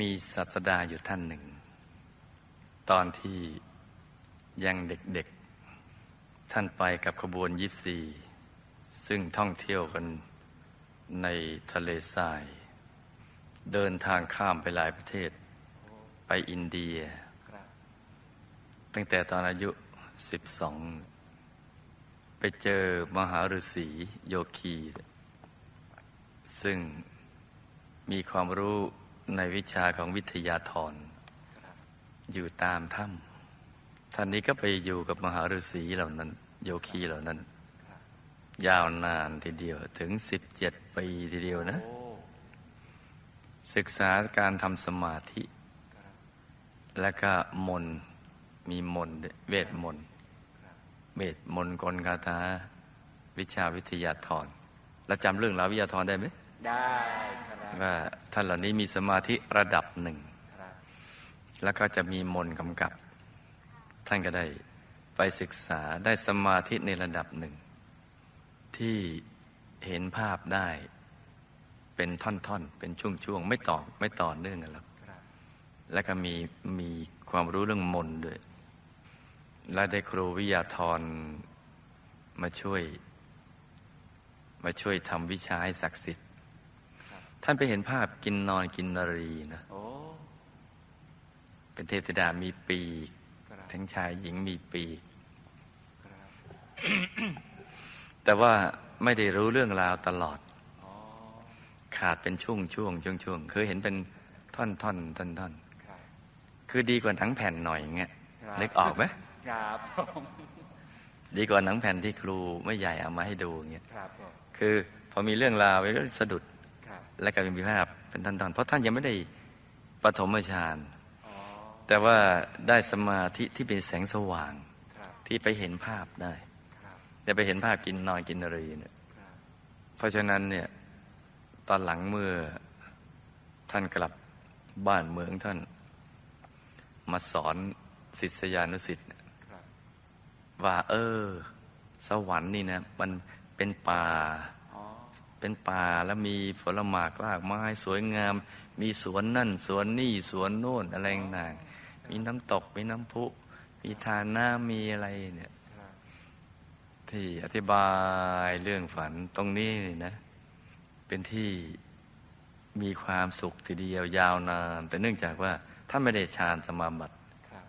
มีศาสดาอยู่ท่านหนึ่ง ตอนที่ยังเด็กๆ ท่านไปกับขบวนยิปซี ซึ่งท่องเที่ยวกันในทะเลทราย เดินทางข้ามไปหลายประเทศ ไปอินเดีย ตั้งแต่ตอนอายุ 12 ไปเจอมหาฤาษีโยคี ซึ่งมีความรู้ ในวิชาของวิทยาธรอยู่ตามถ้ำท่านนี้ก็ไปอยู่กับมหาฤาษีเหล่านั้น โยคีเหล่านั้น ยาวนานทีเดียวถึง17ปีทีเดียวนะ ศึกษาการทำสมาธิ และก็มนมีมนเวทมนเวทมนกลคาถาวิชาวิทยาธรแล้วจำเรื่องราววิทยาธรได้ไหม ได้ครับว่าท่านเหล่านี้มีสมาธิระดับหนึ่ง แล้วก็จะมีมนกำกับ ท่านก็ได้ไปศึกษาได้สมาธิในระดับหนึ่ง ที่เห็นภาพได้เป็นท่อนๆ เป็นช่วงๆ ไม่ต่อไม่ต่อเนื่องกันหรอกแล้วก็มีมีความรู้เรื่องมนด้วย และได้ครูวิทยาธรมาช่วย มาช่วยทำวิชาให้ศักดิ์สิทธิ์ ท่านไปเห็นภาพกินนอนกินนรีนะโอ้เป็นเทพธิดามีปีกครับทั้งชายหญิงมีปีกครับแต่ว่าไม่ได้รู้เรื่องราวตลอดอ๋อขาดเป็นช่วงช่วงช่วงช่วงคือเห็นเป็นท่อนท่อนท่อนท่อนครับคือดีกว่าหนังแผ่นหน่อยอย่างเงี้ยครับนึกออกไหมครับผมดีกว่าหนังแผ่นที่ครูไม่ใหญ่เอามาให้ดูอย่างเงี้ยครับผมคือพอมีเรื่องราวไปก็สะดุดครับ และก็มีภาพเป็นท่อนๆเพราะท่านยังไม่ได้ปฐมฌานอ๋อแต่ว่าได้สมาธิที่เป็นแสงสว่างครับที่ไปเห็นภาพได้ครับจะไปเห็นภาพกินนอนกินนรีเนี่ยครับเพราะฉะนั้นเนี่ยตอนหลังเมื่อท่านกลับบ้านเมืองท่าน มาสอนศิษยานุศิษย์ครับว่าเออ สวรรค์นี่นะ มันเป็นป่าอ๋อ เป็นป่าแล้วมีผลหมากรากไม้สวยงาม มีสวนนั่นสวนนี่สวนโน่นอะไรต่างๆมีน้ำตกมีน้ำพุ มีทานน้ำมีอะไรเนี่ยครับที่อธิบายเรื่องฝันตรงนี้นี่นะ เป็นที่มีความสุขทีเดียวยาวนาน แต่เนื่องจากว่าท่านไม่ได้ฌานสมาบัติครับ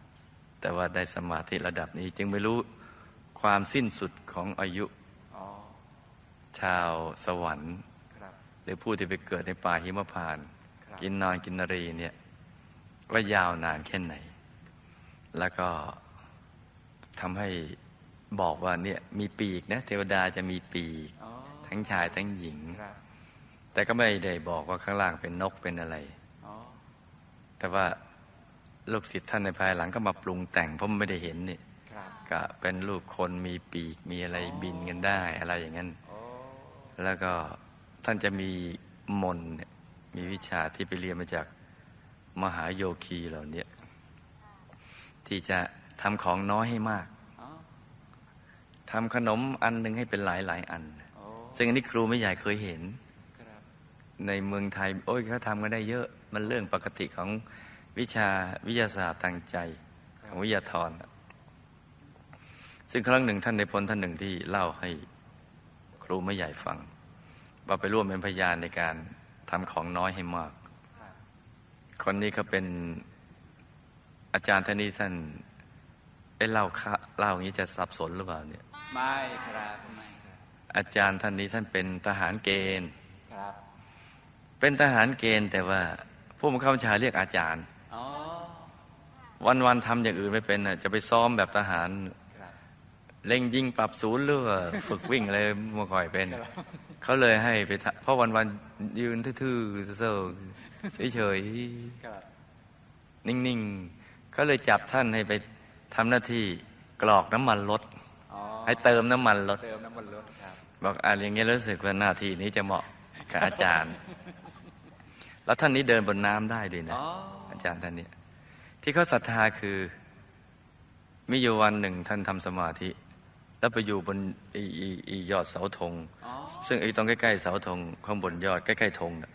แต่ว่าได้สมาธิระดับนี้จึงไม่รู้ความสิ้นสุดของอายุอ๋อ ชาวสวรรค์ครับหรือผู้ที่ไปเกิดในป่าหิมพานต์ครับกินนอนกินนรีเนี่ยว่ายาวนานแค่ไหน แล้วก็ทำให้บอกว่าเนี่ยมีปีกนะ เทวดาจะมีปีกอ๋อทั้งชายทั้งหญิงครับแต่ก็ไม่ได้บอกว่าข้างล่างเป็นนกเป็นอะไรอ๋อแต่ว่าลูกศิษย์ท่านในภายหลังก็มาปรุงแต่งเพราะมันไม่ได้เห็นนี่ครับก็เป็นรูปคนมีปีกมีอะไรบินกันได้ อะไรอย่างนั้นโอ้ แล้วก็ท่านจะมีมนเนี่ยมีวิชาที่ไปเรียนมาจากมหาโยคีเหล่านี้ที่จะทำของน้อยให้มากทำขนมอันหนึ่งให้เป็นหลายหลายอัน ซึ่งอันนี้ครูไม่ใหญ่เคยเห็น ในเมืองไทย โอ้ยเขาทำกันได้เยอะ มันเรื่องปกติของวิชาวิทยาศาสตร์ทางใจ ของวิทยาธรนะซึ่งครั้งหนึ่งท่านในพลท่านหนึ่งที่เล่าให้ ครูไม่ใหญ่ฟัง ว่าไปร่วมเป็นพยานในการทำของน้อยให้มากครับคนนี้เขาเป็นอาจารย์ท่านนี้ท่านเอ้เล่าค่ะเล่าอย่างนี้จะสับสนหรือเปล่าเนี่ย ไม่ครับไม่ครับ อาจารย์ท่านนี้ท่านเป็นทหารเกณฑ์ครับ เป็นทหารเกณฑ์แต่ว่าผู้บังคับบัญชาเรียกอาจารย์อ๋อวันๆทำอย่างอื่นไม่เป็นน่ะจะไปซ้อมแบบทหารครับ เล็งยิงปรับศูนย์หรือว่าฝึกวิ่งอะไรเมื่อก่อยเป็น เขาเลยให้ไปทำเพราะวันๆยืนทื่อๆเซ่อๆเฉยครับๆนิ่งๆเขาเลยจับท่านให้ไปทำหน้าที่กรอกน้ำมันรถ อ๋อให้เติมน้ำมันรถ เติมน้ำมันรถครับ บอกอะอย่างเงี้ยรู้สึกว่าหน้าที่นี้จะเหมาะกับอาจารย์ แล้วท่านนี้เดินบนน้ำได้ด้วยนะ อ๋อ อาจารย์ท่านเนี้ที่เขาศรัทธาคือ มีอยู่วันหนึ่งท่านทำสมาธิ แล้วไปอยู่บนไอีอีอียอดเสาธงอ๋อซึ่งไอ้ตรงใกล้ๆเสาธงข้างบนยอดใกล้ๆธงน่ะ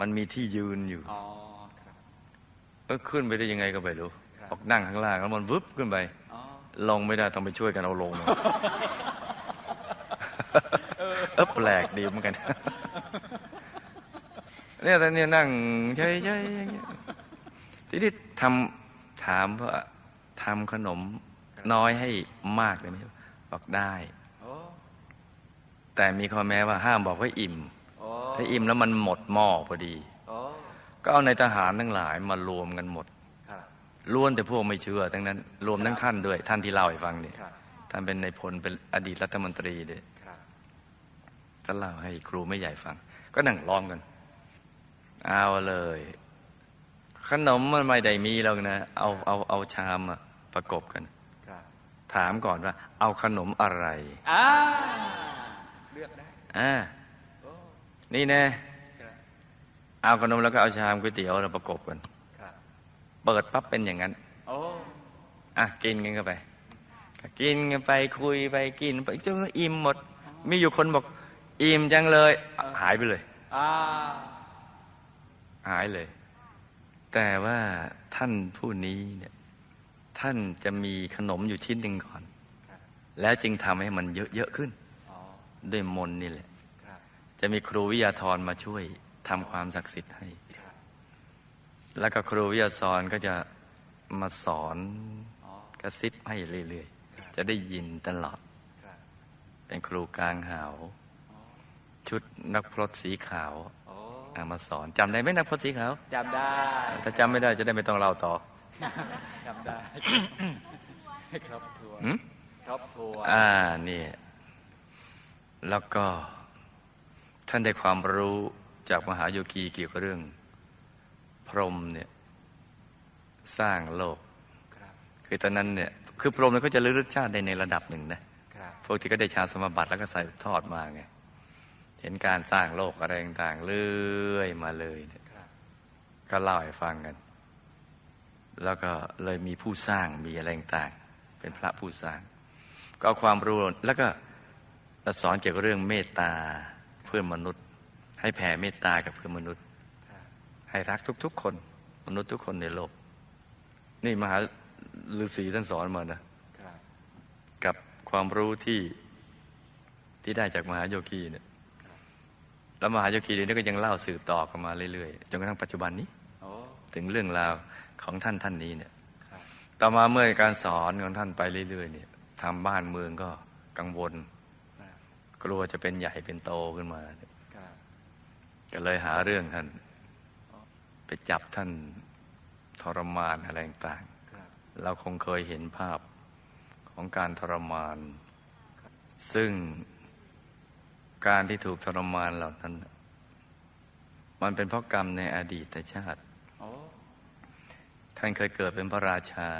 มันมีที่ยืนอยู่อ๋อครับเออขึ้นไปได้ยังไงก็ไม่รู้ครับบอกนั่งข้างล่างแล้วมันวึบขึ้นไปอ๋อลงไม่ได้ต้องไปช่วยกันเอาลงมาเออแปลกดีเหมือนกันเนี่ยแต่เนี่ยนั่งใช่ใช่อย่างเงี้ยทีนี้ทำถามว่าทำขนมน้อยให้มากเลยไหมบ อกได้โอ้แต่มีข้อแม้ว่าห้ามบอกว่าอิ่มโอ้ถ้าอิ่มแล้วมันหมดหม้อพอดีโอ้ก็เอาในทหารทั้งหลายมารวมกันหมดครับล้วนแต่พวกไม่เชื่อ ทั้งนั้น รวมทั้งท่านด้วย ท่านที่เล่าให้ฟังเนี่ยครับท่านเป็นในายพลเป็นอดีตรัฐมนตรีด้วยครับท่านเล่าให้ครูไม่ใหญ่ฟัง ก็นั่งล้อมกัน เอาเลย ขนมมันไม่ได้มีหรอกนะ เอาเอาเอาชามอะประกบกันครับ ถามก่อนว่า เอาขนมอะไรอ่าเลือกได้อ่าโอ้นี่แน่ครับเอาขนมแล้วก็เอาชามก๋วยเตี๋ยวเราประกบกันครับเปิดปั๊บเป็นอย่างนั้นโอ้อะกินกันเข้าไป กินกันไปคุยไปกินไปจนอิ่มหมด มีอยู่คนบอก อิ่มจังเลยอะหายไปเลยอ่าหายเลย แต่ว่าท่านผู้นี้เนี่ย ท่านจะมีขนมอยู่ชิ้นหนึ่งก่อนครับแล้วจึงทำให้มันเยอะๆขึ้นอ๋อด้วยมนต์นี่แหละครับจะมีครูวิทยาธรมาช่วยทำความศักดิ์สิทธิ์ให้ครับแล้วก็ครูวิทยาธรก็จะมาสอนอ๋อกระซิบให้เรื่อยครับๆจะได้ยินตลอดครับเป็นครูกลางหาวอ๋อชุดนักพรตสีขาวโอ้อะมาสอนจำได้ไหมนักพรตสีขาวจำได้ ถ้าจำไม่ได้จะได้ไม่ต้องเล่าต่อ จำได้ครอบทัวร์หืมครอบทัวร์อ่านี่แล้วก็ท่านได้ความรู้จากมหาโยคีเกี่ยวกับเรื่อง พรหมเนี่ยสร้างโลกครับคือตอนนั้นเนี่ยคือพรหมเนี่ยเขาจะลึกชาติได้ในระดับหนึ่งนะครับพวกที่ก็ได้ฌานสมาบัติแล้วก็ใส่ทอดมาไงเห็นการสร้างโลกอะไรต่างๆเรื่อยมาเลยเนี่ยครับก็เล่าให้ฟังกัน แล้วก็เลยมีผู้สร้างมีอะไรต่างเป็นพระผู้สร้าง ก็เอาความรู้แล้วก็สอนเกี่ยวกับเรื่องเมตตาเพื่อนมนุษย์ ให้แผ่เมตตากับเพื่อนมนุษย์ ให้รักทุก ๆ คน มนุษย์ทุกคนในโลก นี่มหาฤาษีท่านสอนมานะกับความรู้ที่ที่ได้จากมหาโยคีเนี่ยแล้วมหาโยคีเดี๋ยวนี้ก็ยังเล่าสืบต่อกันมาเรื่อยๆจนกระทั่งปัจจุบันนี้ ถึงเรื่องราวของท่านท่านนี้เนี่ยครับต่อมาเมื่อการสอนของท่านไปเรื่อย ๆ เนี่ยทำบ้านเมืองก็กังวลครับกลัวจะเป็นใหญ่เป็นโตขึ้นมาครับก็เลยหาเรื่องท่าน ไปจับท่านทรมานอะไรต่างครับๆเราคงเคยเห็นภาพของการทรมาน ซึ่งการที่ถูกทรมานเหล่านั้น มันเป็นเพราะกรรมในอดีตชาติโอ้ ท่านเคยเกิดเป็นพระราชา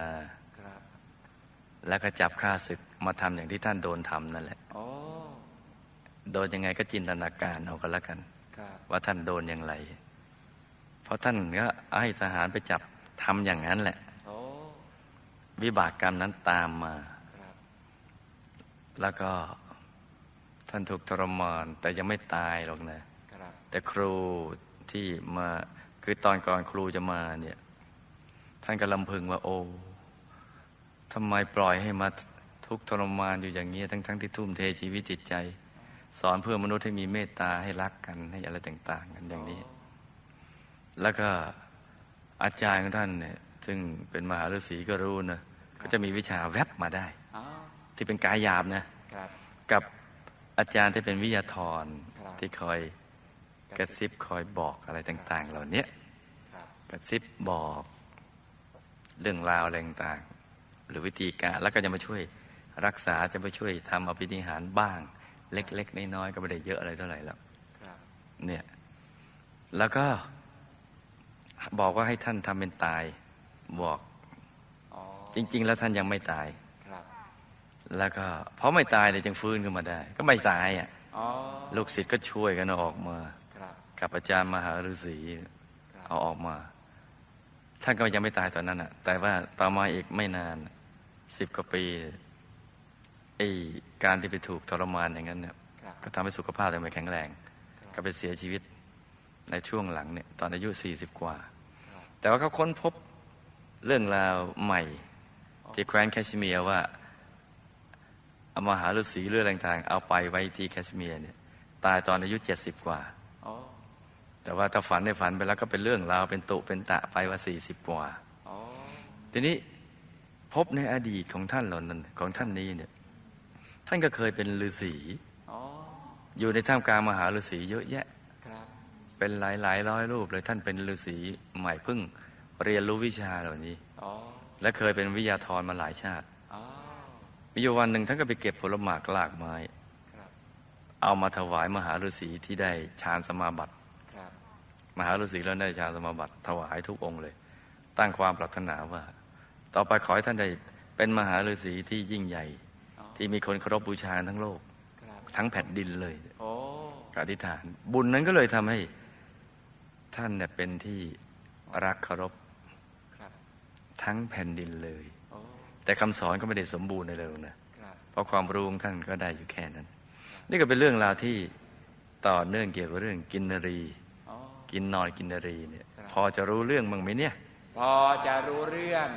ครับแล้วก็จับข้าศึกมาทำอย่างที่ท่านโดนทำนั่นแหละโอ้โดนยังไงก็จินตนาการเอากันแล้วกันครับว่าท่านโดนอย่างไร เพราะท่านก็ให้ทหารไปจับทำอย่างนั้นแหละโอ้วิบากกรรมนั้นตามมาครับแล้วก็ท่านถูกทรมานแต่ยังไม่ตายหรอกนะครับแต่ครูที่มาคือตอนก่อนครูจะมาเนี่ย ท่านก็ลำพึงว่าโอ้ทำไมปล่อยให้มาทุกข์ทรมานอยู่อย่างนี้ทั้งๆที่ทุ่มเทชีวิตจิตใจ สอนเพื่อมนุษย์ให้มีเมตตาให้รักกันให้อะไรต่าง ๆ กันอย่างนี้ แล้วก็อาจารย์ของท่านเนี่ยซึ่งเป็นมหาฤาษีก็รู้นะก็จะมีวิชาแวบมาได้อ๋อที่เป็นกายหยาบนะครับกับอาจารย์ที่เป็นวิทยาธรครับที่คอยกระซิบคอยบอกอะไรต่าง ๆ เหล่านี้ครับกระซิบบอก เรื่องราวอะไรต่างๆหรือวิธีการแล้วก็จะมาช่วยรักษาจะมาช่วยทำอภินิหารบ้าง เล็ก ๆ น้อยๆก็ไม่ได้เยอะอะไรเท่าไหร่แล้วครับเนี่ยแล้วก็บอกว่าให้ท่านทำเป็นตายบอกอ๋อจริง ๆ แล้วท่านยังไม่ตายครับแล้วก็เพราะไม่ตายเลยจึงฟื้นขึ้นมาได้ ก็ไม่ตายอะอ๋อลูกศิษย์ก็ช่วยกันเอาออกมาครับกับอาจารย์มหาฤาษีครับเอาออกมา ท่านก็ยังไม่ตายตอนนั้นอะแต่ว่าต่อมาอีกไม่นานสิบกว่าปีไอ้การที่ไปถูกทรมานอย่างนั้นเนี่ยครับก็ทำให้สุขภาพตัวเองไม่แข็งแรงครับก็ไปเสียชีวิตในช่วงหลังเนี่ยตอนอายุสี่สิบกว่าครับแต่ว่าเขาค้นพบเรื่องราวใหม่ ที่แคว้นแคชเมียร์ว่าเอามหาฤาษีเรื่องต่างๆเอาไปไว้ที่แคชเมียร์เนี่ยตายตอนอายุเจ็ดสิบกว่าอ๋อ แต่ว่าถ้าฝันในฝันไปแล้วก็เป็นเรื่องราวเป็นตุเป็นตะไปว่าสี่สิบกว่าอ๋อทีนี้พบในอดีตของท่านเหล่านั้นของท่านนี้เนี่ย ท่านก็เคยเป็นฤาษีอ๋ออยู่ในท่ามกลางมหาฤาษีเยอะแยะครับเป็นหลายหลายร้อยรูปเลยท่านเป็นฤาษีใหม่เพิ่งเรียนรู้วิชาเหล่านี้อ๋อและเคยเป็นวิทยาธรมาหลายชาติอ๋อมีอยู่วันหนึ่งท่านก็ไปเก็บผลหมากลากไม้ครับเอามาถวายมหาฤาษีที่ได้ฌานสมาบัติครับ มหาฤาษีแล้วได้ฌานสมาบัติถวายทุกองค์เลย ตั้งความปรารถนาว่า ต่อไปขอให้ท่านได้เป็นมหาฤาษีที่ยิ่งใหญ่อ๋อที่มีคนเคารพบูชาทั้งโลกครับทั้งแผ่นดินเลยโอ้อธิษฐาน บุญนั้นก็เลยทำให้ท่านเนี่ยเป็นที่รักเคารพครับทั้งแผ่นดินเลยโอ้แต่คำสอนก็ไม่ได้สมบูรณ์ในเลยนะครับเพราะความรู้ของท่านก็ได้อยู่แค่นั้น นี่ก็เป็นเรื่องราวที่ต่อเนื่องเกี่ยวกับเรื่องกินนรีอ๋อ กินนอนกินนรีเนี่ยครับพอจะรู้เรื่องมั้งไหมเนี่ย พอจะรู้เรื่อง